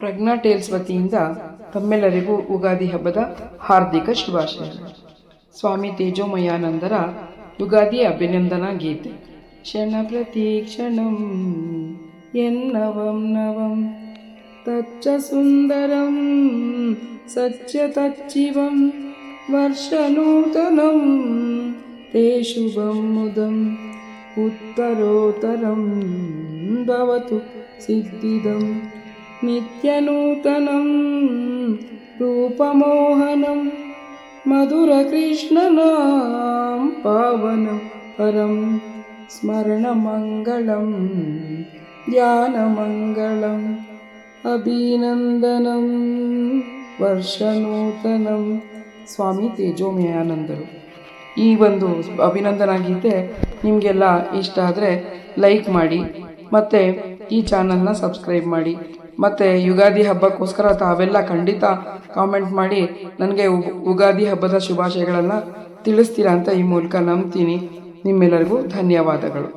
ಪ್ರಜ್ಞಾ tiles ವತಿಯಿಂದ ತಮ್ಮೆಲ್ಲರಿಗೂ ಯುಗಾದಿ ಹಬ್ಬದ ಹಾರ್ದಿಕ ಶುಭಾಶಯಗಳು ಸ್ವಾಮಿ ತೇಜೋಮಯಾನಂದರ ಯುಗಾದಿ ಅಭಿನಂದನಾ ಗೀತೆ ಕ್ಷಣ ಪ್ರತಿ ಕ್ಷಣಂ ಎನ್ನವಂ ನವಂ ತಚ್ಚ ಸುಂದರಂ ಸಚ್ಯ ತಚ್ಚಿವಂ ವರ್ಷನೂತನಂ ತೇ ಶುಭಂ ಮುದಂ उत्तरोत्तरं भवतु सिद्धिदं नित्यनूतनं रूपमोहनं मधुरकृष्णनां पावनं परं स्मरणमङ्गलं ध्यानमङ्गलम् ಅಭಿನಂದನಂ ವರ್ಷನೂತನಂ ಸ್ವಾಮಿ ತೇಜೋಮಯಾನಂದರು ಈ ಒಂದು ಅಭಿನಂದನಾ ಗೀತೆ ನಿಮಗೆಲ್ಲ ಇಷ್ಟ ಆದರೆ ಲೈಕ್ ಮಾಡಿ ಮತ್ತು ಈ ಚಾನಲ್ನ ಸಬ್ಸ್ಕ್ರೈಬ್ ಮಾಡಿ ಮತ್ತು ಯುಗಾದಿ ಹಬ್ಬಕ್ಕೋಸ್ಕರ ತಾವೆಲ್ಲ ಖಂಡಿತ ಕಾಮೆಂಟ್ ಮಾಡಿ ನನಗೆ ಯುಗಾದಿ ಹಬ್ಬದ ಶುಭಾಶಯಗಳನ್ನು ತಿಳಿಸ್ತೀರಾ ಅಂತ ಈ ಮೂಲಕ ನಂಬ್ತೀನಿ. ನಿಮ್ಮೆಲ್ಲರಿಗೂ ಧನ್ಯವಾದಗಳು.